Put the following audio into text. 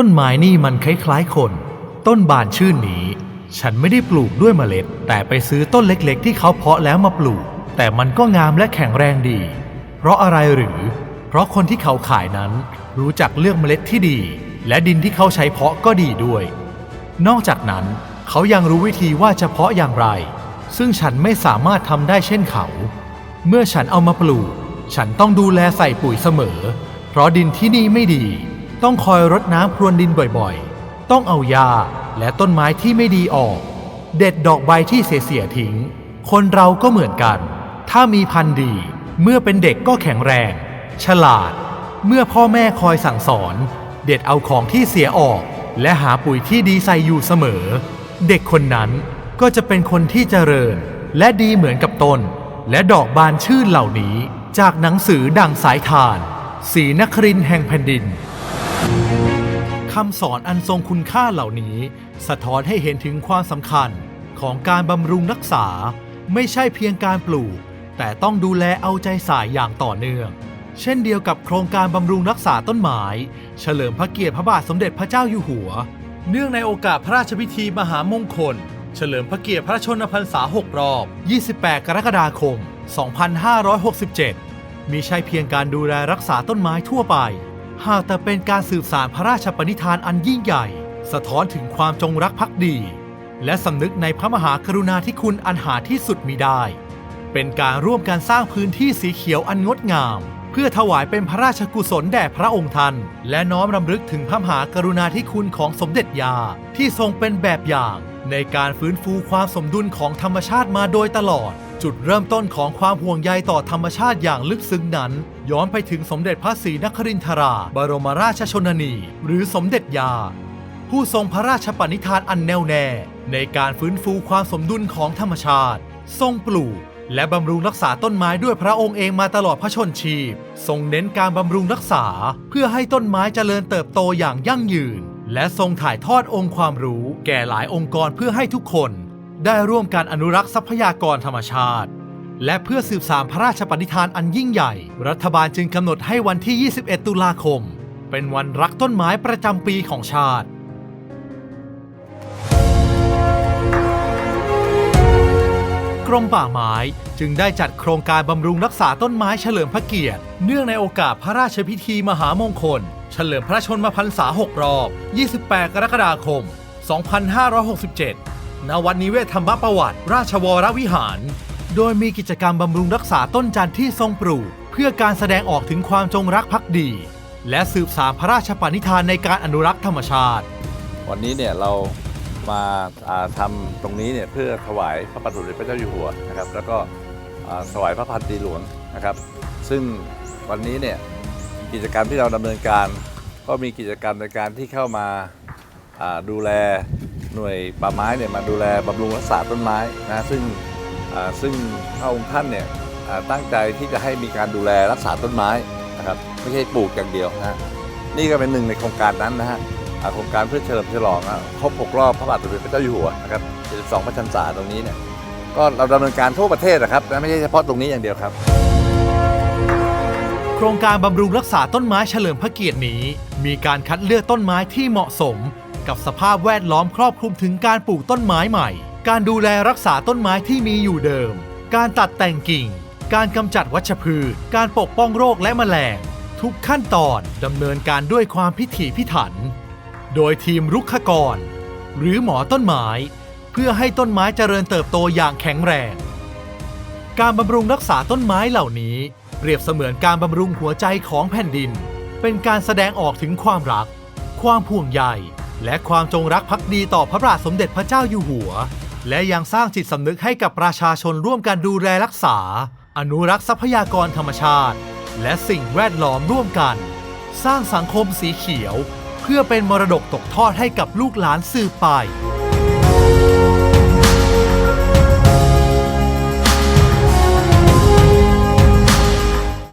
ต้นไม้นี่มันคล้ายๆคน ต้นบานชื่นนี้ ฉันไม่ได้ปลูกด้วยเมล็ด แต่ไปซื้อต้นเล็กๆ ที่เขาเพาะแล้วมาปลูก แต่มันก็งามและแข็งแรงดี เพราะอะไรหรือ เพราะคนที่เขาขายนั้น รู้จักเลือกเมล็ดที่ดี และดินที่เขาใช้เพาะก็ดีด้วย นอกจากนั้น เขายังรู้วิธีว่าจะเพาะอย่างไร ซึ่งฉันไม่สามารถทำได้เช่นเขา เมื่อฉันเอามาปลูก ฉันต้องดูแลใส่ปุ๋ยเสมอ เพราะดินที่นี่ไม่ดี ต้องคอยรดน้ำพรวนดินบ่อยๆ ต้องเอาหญ้าและต้นไม้ที่ไม่ดีออก เด็ดดอกใบที่เสียๆทิ้ง คนเราก็เหมือนกัน ถ้ามีพันธุ์ดี เมื่อเป็นเด็กก็แข็งแรง ฉลาด เมื่อพ่อแม่คอยสั่งสอน เด็ดเอาของที่เสียออก และหาปุ๋ยที่ดีใส่อยู่เสมอ เด็กคนนั้นก็จะเป็นคนที่เจริญ และดีเหมือนกับต้น และดอกบานชื่นเหล่านี้ จากหนังสือดังสายทาน สีนครินแห่งแผ่นดิน คำสอนอันทรงคุณค่าเหล่านี้ สะท้อนให้เห็นถึงความสำคัญของการบำรุงรักษา ไม่ใช่เพียงการปลูก แต่ต้องดูแลเอาใจใส่อย่างต่อเนื่อง เช่นเดียวกับโครงการบำรุงรักษาต้นไม้ เฉลิมพระเกียรติพระบาทสมเด็จพระเจ้าอยู่หัว เนื่องในโอกาสพระราชพิธีมหามงคล เฉลิมพระเกียรติพระชนมพรรษา 6 รอบ 28 กรกฎาคม 2567มีใช่เพียงการดูแลรักษาต้นไม้ทั่วไป หากแต่เป็นการสืบสารพระราชปณิธานอันยิ่งใหญ่ สะท้อนถึงความจงรักภักดี และสำนึกในพระมหากรุณาธิคุณอันหาที่สุดมิได้ เป็นการร่วมกันสร้างพื้นที่สีเขียวอันงดงามเพื่อถวายเป็นพระราชกุศลแด่พระองค์ท่านและน้อมรำลึกถึงพระมหากรุณาธิคุณของสมเด็จยาที่ทรงเป็นแบบอย่าง ในการฟื้นฟูความสมดุลของธรรมชาติมาโดยตลอด จุดเริ่มต้นของความห่วงใยต่อธรรมชาติอย่างลึกซึ้งนั้น ย้อนไปถึงสมเด็จพระศรีนครินทรา บรมราชชนนี หรือสมเด็จยา ผู้ทรงพระราชปณิธานอันแน่วแน่ ในการฟื้นฟูความสมดุลของธรรมชาติ ทรงปลูก และบำรุงรักษาต้นไม้ด้วยพระองค์เองมาตลอดพระชนชีพ ทรงเน้นการบำรุงรักษา เพื่อให้ต้นไม้เจริญเติบโตอย่างยั่งยืน และทรงถ่ายทอดองค์ความรู้ แก่หลายองค์กรเพื่อให้ทุกคน ได้ร่วมการอนุรักษ์ทรัพยากรธรรมชาติ และเพื่อสืบสานพระราชปณิธานอันยิ่งใหญ่ รัฐบาลจึงกำหนดให้วันที่ 21 ตุลาคม เป็นวันรักต้นไม้ประจำปีของชาติ กรมป่าไม้ จึงได้จัดโครงการบำรุงรักษาต้นไม้เฉลิมพระเกียรติ เนื่องในโอกาสพระราชพิธีมหามงคล เฉลิมพระชนมพรรษา 6 รอบ 28 กรกฎาคม 2567 ณ วัดนิเวศธรรมประวัติ ราชวรวิหาร โดยมีกิจกรรมบำรุงรักษาต้นจันทร์ที่ทรงปลูก เพื่อการแสดงออกถึงความจงรักภักดี และสืบสานพระราชปณิธานในการอนุรักษ์ธรรมชาติ วันนี้เนี่ยเรา มาทำาตรงนี้เนี่ยเพื่อถวายพระบาทสมเด็จพระเจ้าอยู่หัวนะครับ แล้วก็ถวายพระพันตีหลวงนะครับ ซึ่งวันนี้เนี่ยกิจกรรมที่เราดำเนินการก็มีกิจกรรมในการที่เข้ามาดูแลหน่วยป่าไม้เนี่ยมาดูแลบำรุงรักษาต้นไม้นะซึ่งซึ่งพระองค์ท่านเนี่ยตั้งใจที่จะให้มีการดูแลรักษาต้นไม้นะครับไม่ใช่ปลูกอย่างเดียวนะฮะนี่ก็เป็นหนึ่งในโครงการนั้นนะฮะ โครงการเพื่อเฉลิมฉลองครบ 6 รอบพระบาทสมเด็จพระเจ้าอยู่หัวนะครับ 72 พระชันษาตรงนี้เนี่ยก็เราดำเนินการทั่วประเทศนะครับนะไม่ใช่เฉพาะตรงนี้อย่างเดียวครับ โครงการบำรุงรักษาต้นไม้เฉลิมพระเกียรตินี้ มีการคัดเลือกต้นไม้ที่เหมาะสม กับสภาพแวดล้อมครอบคลุมถึงการปลูกต้นไม้ใหม่ การดูแลรักษาต้นไม้ที่มีอยู่เดิม การตัดแต่งกิ่ง การกำจัดวัชพืช การปกป้องโรคและแมลง ทุกขั้นตอนดำเนินการด้วยความพิถีพิถัน โดยทีมรุกขกร หรือหมอต้นไม้ เพื่อให้ต้นไม้เจริญเติบโตอย่างแข็งแรง การบำรุงรักษาต้นไม้เหล่านี้ เปรียบเสมือนการบำรุงหัวใจของแผ่นดิน เป็นการแสดงออกถึงความรัก ความห่วงใยและความจงรักภักดีต่อพระบาทสมเด็จพระเจ้าอยู่หัว และยังสร้างจิตสำนึกให้กับประชาชนร่วมกันดูแลรักษา อนุรักษ์ทรัพยากรธรรมชาติ และสิ่งแวดล้อมร่วมกัน สร้างสังคมสีเขียว พื่อเป็นมรดกตกทอดให้กับลูกหลานสืบไป